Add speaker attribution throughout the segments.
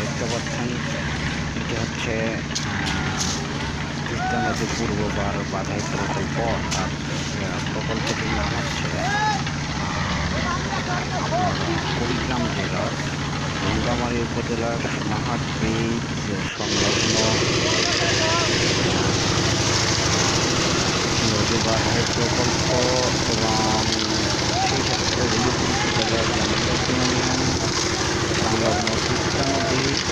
Speaker 1: দেখতে পাচ্ছেন, এটি হচ্ছে তিস্তা নদী পূর্ব বার বাধাই প্রকল্প আর প্রকল্পটির নাম হচ্ছে কুড়িগ্রাম জেলার গঙ্গামারী উপজেলার সোনাহাট ব্রিজ সংলগ্ন নদী বাধাই প্রকল্প এবং সেই ক্ষেত্রে de alguma questão de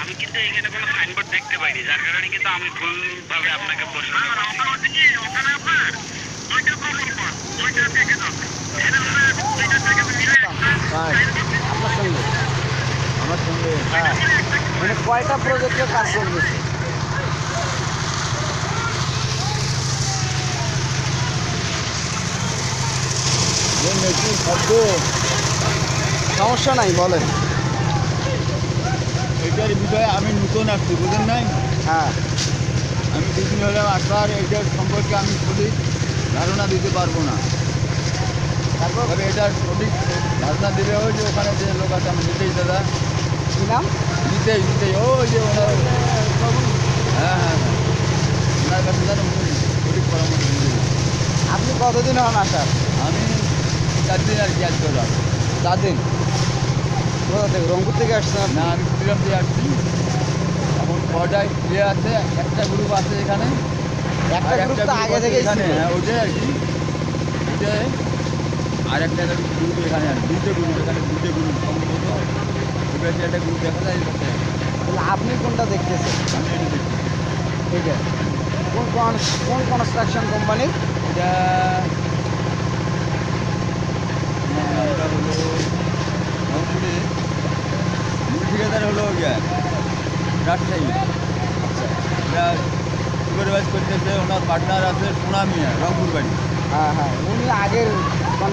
Speaker 2: আমি কিন্তু এখানে কোনো সাইনবোর্ড দেখতে পাইনি যার কারণে কিন্তু আমি ভুলভাবে আপনাকে প্রশ্ন
Speaker 1: তাই সঙ্গে
Speaker 3: আমার সঙ্গে
Speaker 1: হ্যাঁ মানে কয়টা প্রজেক্টের কাজ
Speaker 3: শব্দ
Speaker 1: সমস্যা নাই বলেন।
Speaker 3: এটার বিষয়ে আমি নতুন আসছি বুঝেন নাই?
Speaker 1: হ্যাঁ।
Speaker 3: আমি দুদিন হলাম আসার এটার সম্পর্কে আমি সঠিক ধারণা দিতে পারব না।
Speaker 1: তারপর?
Speaker 3: তবে এটার সঠিক ধারণা দিলে ওই যে ওখানে যে লোক আছে আমি নিতেই দাদা।
Speaker 1: নাম?
Speaker 3: নিতেই নিতেই ওই যে ওনার হ্যাঁ হ্যাঁ হ্যাঁ। ওনার কাছে যেন সঠিক পরামর্শ
Speaker 1: আপনি কতদিন হন আসার
Speaker 3: আমি চার দিন আর কি আসতে হলাম
Speaker 1: চার দিন। কোথা থেকে রংপুর থেকে আসছেন
Speaker 3: না আমি কুড়িগ্রাম দিয়ে আসছি। এখন কটায় ইয়ে আছে একটা গ্রুপ আছে এখানে।
Speaker 1: একটা
Speaker 3: আর
Speaker 1: গ্রুপ তো আগে
Speaker 3: আছে
Speaker 1: থেকেই
Speaker 3: এখানে। হ্যাঁ ওইটাই আর কি। ওইটাই আর একটা গ্রুপ এখানে আর দুটো গ্রুপ এখানে দুটো গ্রুপ সম্ভবত। ওই একটা গ্রুপ দেখা যায়
Speaker 1: আপনি কোনটা দেখতেছেন?
Speaker 3: আমি এটা দেখছি
Speaker 1: এইটা। কোন কোন কোন কনস্ট্রাকশন কোম্পানি
Speaker 3: এটা নামটা হলো রংপুরে মূল ঠিকাদার হলো গিয়া রাজশাহী।
Speaker 1: আচ্ছা
Speaker 3: এটা সুপারভাইজ করতেছে ওনার পার্টনার আছে সোনা মিয়া রংপুর বাড়ি।
Speaker 1: হ্যাঁ হ্যাঁ উনি আগের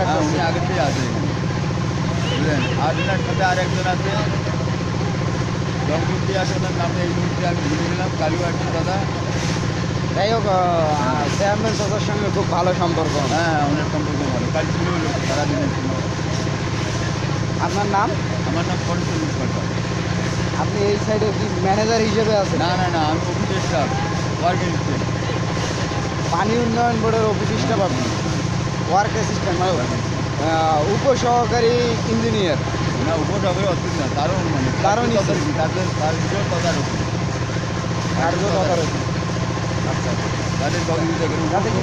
Speaker 3: হ্যাঁ উনি আগের থেকে আছে। বুঝলেন? আর ওনার সাথে আর একজন আছে রংপুর দিয়ে আছে ওনার নামে এই মুহূর্তে আমি ভুলে গেলাম কালু একজন দাদা।
Speaker 1: যাই হোক চেয়ারম্যান চাচার সঙ্গে খুব ভালো সম্পর্ক।
Speaker 3: হ্যাঁ ওনার সম্পর্ক ভালো। কাল ছিল সারাদিনের জন্য।
Speaker 1: আপনার নাম?
Speaker 3: আমার নাম পঞ্চম সরকার।
Speaker 1: আপনি এই সাইডে কি ম্যানেজার হিসেবে আছেন?
Speaker 3: না না না আমি অফিস স্টাফ ওয়ার্কিং স্টেট
Speaker 1: পানি উন্নয়ন বোর্ডের অফিস স্টাফ আপনি? ওয়ার্ক অ্যাসিস্ট্যান্ট মানে উপসহকারী ইঞ্জিনিয়ার
Speaker 3: না উপসর্গের অসুবিধা না তারও মানে। তদারকি তাদের ভিতর তদারকি।
Speaker 1: কার্য তদারকি। আচ্ছা
Speaker 3: তাদের সহযোগিতা করে
Speaker 1: তাতে কি?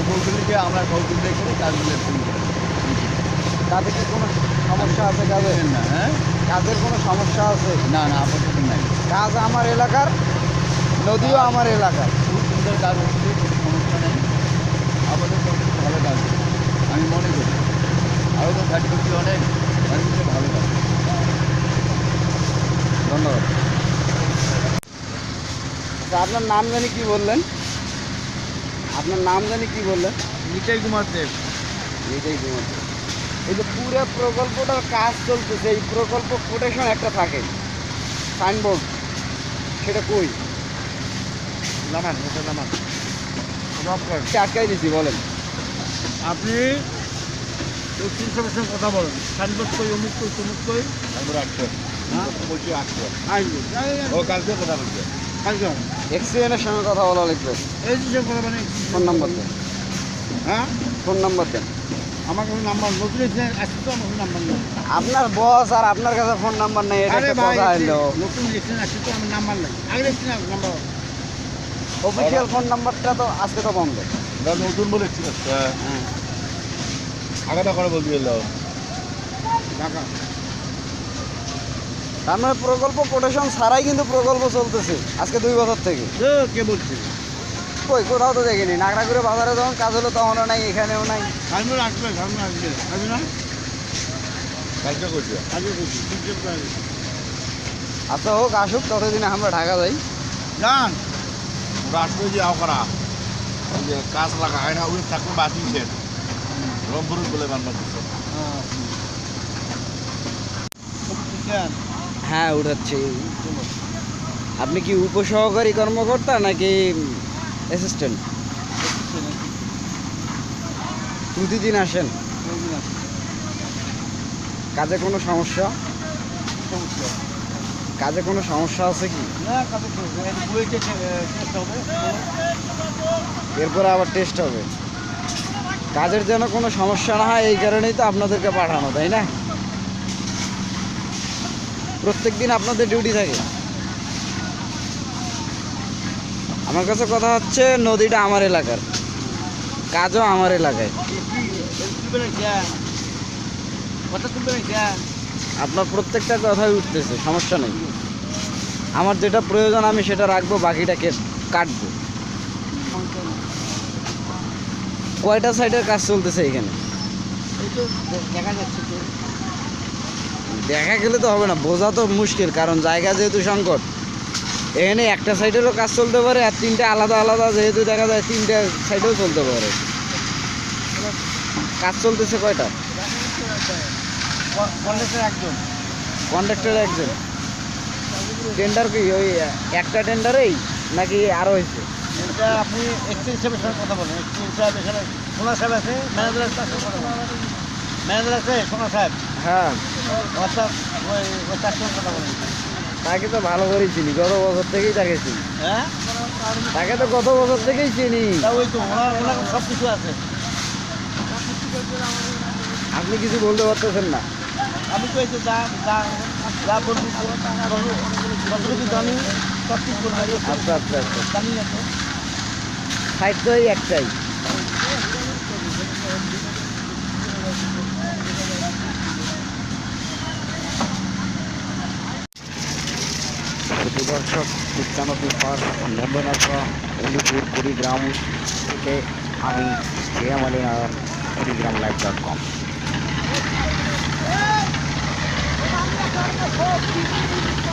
Speaker 3: উপকূলকে আমরা সহযোগিতা করে কাজগুলো
Speaker 1: কি কোনো সমস্যা আছে কাজে?
Speaker 3: বুঝলেন না হ্যাঁ?
Speaker 1: কাজের কোনো সমস্যা আছে?
Speaker 3: না না আপাতত নাই।
Speaker 1: কাজ আমার এলাকার নদীও আমার এলাকার।
Speaker 3: খুব সুন্দর কাজ হচ্ছে কোনো সমস্যা নেই। আপাতত খুব ভালো কাজ। আমি মনে করি। আরও তো করছি অনেক ভালো কাজ।
Speaker 1: ধন্যবাদ।
Speaker 2: আচ্ছা আপনার নাম জানি কি বললেন? আপনার নাম জানি কি বললেন?
Speaker 4: নিতাই কুমার দেব।
Speaker 2: নিতাই কুমার ঘুমাচ্ছে এই যে পুরো প্রকল্পটার কাজ চলতেছে এই প্রকল্প কোটেশন একটা থাকে। সাইনবোর্ড সেটা কই?
Speaker 4: নামান ওটা নামান
Speaker 2: আটকাই দিছি বলেন।
Speaker 4: আপনি সঙ্গে কথা বলেন। সাইনবোর্ড কই অমুক কই তমুক কই? তারপরে আটশো
Speaker 2: হ্যাঁ?
Speaker 4: বলছি আটশো ও কালকে কথা বলছে। কালকে
Speaker 2: এক্সিডেন্টের সঙ্গে কথা বলা লাগবে।
Speaker 4: এই যে কথা মানে
Speaker 2: ফোন নাম্বার দেন।
Speaker 4: হ্যাঁ?
Speaker 2: ফোন নাম্বার দেন।
Speaker 4: আমার কাছে নাম্বার নতুন আসছে তো আমার নাম্বার নেই।
Speaker 2: আপনার বস আর আপনার কাছে ফোন নাম্বার নেই এটা একটা কথা হলো
Speaker 4: নতুন ইলেকশন আসছে তো আমার নাম্বার নাই। আগে ইলেকশন নাম্বার।
Speaker 2: অফিসিয়াল ফোন নাম্বারটা তো আজকে তো বন্ধ।
Speaker 4: না নতুন
Speaker 2: হ্যাঁ।
Speaker 4: করে বলতে গেল ঢাকা।
Speaker 2: তার মানে প্রকল্প কোটেশন ছাড়াই কিন্তু প্রকল্প চলতেছে আজকে দুই বছর থেকে।
Speaker 4: কে বলছে?
Speaker 2: কই? কোথাও তো দেখিনি। নাগরাগুড়ে বাজারে যখন কাজ হলো তখনও নাই এখানেও নাই।
Speaker 4: কালকে আসবে কালকে আসবে আসবে না কালকে করছে। কালকে করছি
Speaker 2: আচ্ছা হোক আসুক ততদিনে আমরা ঢাকা যাই।
Speaker 4: যান। আসবে যে আওকারা। ওই যে কাজ লাগা হয় না ওই বাতি সেট। রংপুর বলে বানবার দিচ্ছে
Speaker 2: হ্যাঁ উঠাচ্ছি। আপনি কি উপসহকারী কর্মকর্তা নাকি অ্যাসিস্ট্যান্ট প্রতিদিন আসেন? কাজে কোনো সমস্যা? কাজে কোনো সমস্যা আছে কি? এরপরে আবার টেস্ট হবে। কাজের যেন কোনো সমস্যা না হয় এই কারণেই তো আপনাদেরকে পাঠানো তাই না? প্রত্যেক দিন আপনাদের ডিউটি থাকে। আমার কাছে কথা হচ্ছে, নদীটা আমার এলাকার। কাজও আমার এলাকায়। আপনার প্রত্যেকটা কথাই উঠতেছে, সমস্যা নেই। আমার যেটা প্রয়োজন আমি সেটা রাখব বাকিটা কাটবো। কয়টা সাইডের কাজ চলতেছে এখানে?
Speaker 4: দেখা
Speaker 2: গেলে তো হবে না, বোঝা তো মুশকিল, কারণ জায়গা যেহেতু সংকট। এখানে একটা সাইডেরও কাজ চলতে পারে আর তিনটে আলাদা আলাদা যেহেতু দেখা যায় তিনটে সাইডেও চলতে পারে। কাজ চলতেছে কয়টা?
Speaker 4: একজন।
Speaker 2: কন্ডাক্টর একজন। টেন্ডার কি? ওই একটা টেন্ডারেই? নাকি আরও হয়েছে?
Speaker 4: এটা আপনি এক্সচেঞ্জ সাহেবের সঙ্গে কথা বলেন। এক্সচেঞ্জ সাহেব এখানে সোনা সাহেব আছে ম্যানেজার আছে ম্যানেজার আছে সোনা সাহেব।
Speaker 2: হ্যাঁ।
Speaker 4: অর্থাৎ ওই ওই তার সঙ্গে কথা বলেন।
Speaker 2: তাকে তো ভালো করেই চিনি গত বছর থেকেই তাকে চিনি।
Speaker 4: হ্যাঁ?
Speaker 2: তাকে তো গত বছর থেকেই চিনি।
Speaker 4: তা ওই তো ওনার ওনার সব কিছু আছে।
Speaker 2: আপনি কিছু বলতে পারতেছেন না।
Speaker 4: আমি তো তো যা যা যা বলব জানি সব কিছু
Speaker 2: আচ্ছা আচ্ছা আচ্ছা।
Speaker 4: জানি না তো।
Speaker 2: সাইড তো এই একটাই। সুদর্শক বিজ্ঞানপী পার্ক লম্বনাথ অনুপুর কুড়িগ্রাম থেকে আমি Shreyam Ali Narayan Kurigram live dot com Oh,